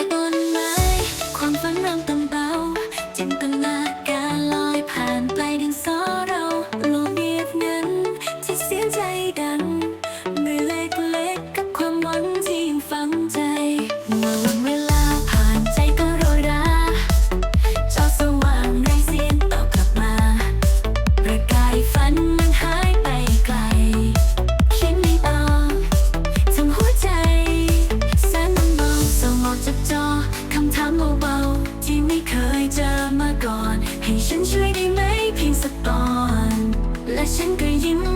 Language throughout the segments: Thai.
I don't know. Cười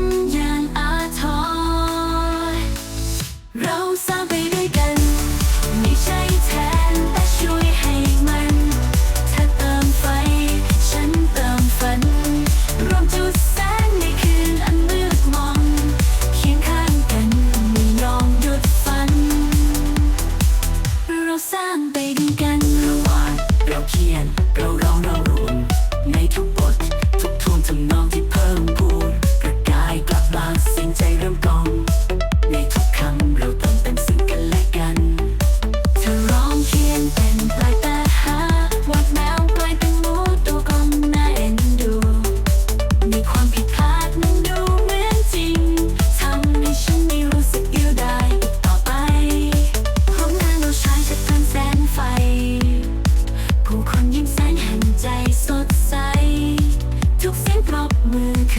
เ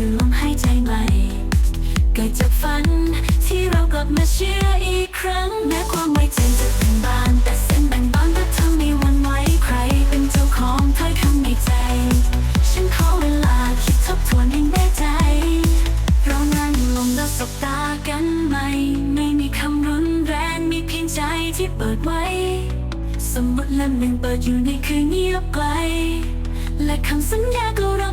กิดจากฝันที่เรากลับมาเชื่ออีกครั้งแม้ความไว้ใจจะเป็นบาน แต่เส้นแบ่งบางกเธอไม่หวันไหวใคร เป็นเจ้าของถ้อยคำในใจ ฉันขอเวลาคิดทบทวนให้แน่ใจ เรานั่งลงแล้วสบตากันไหม่ ไม่มีคำรุนแรงมีเพียงใจที่เปิดไว้ สมุดเล่มหนึ่งเปิดอยู่ในคืนเงียบไกลและคำสัญญาก็ร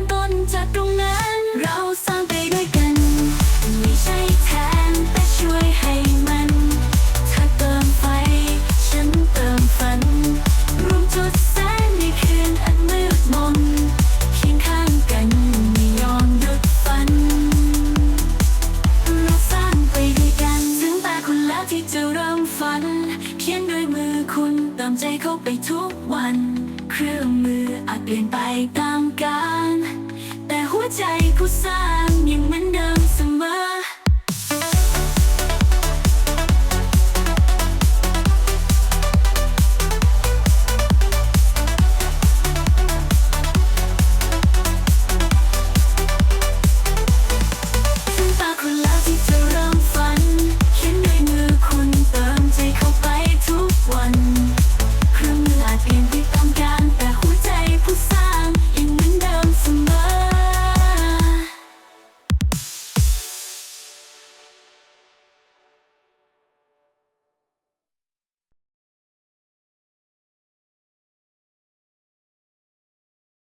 คุณเติมใจเขาไปทุกวัน เครื่องมืออาจเปลี่ยนไปตามกาลแต่หัวใจผู้สร้าง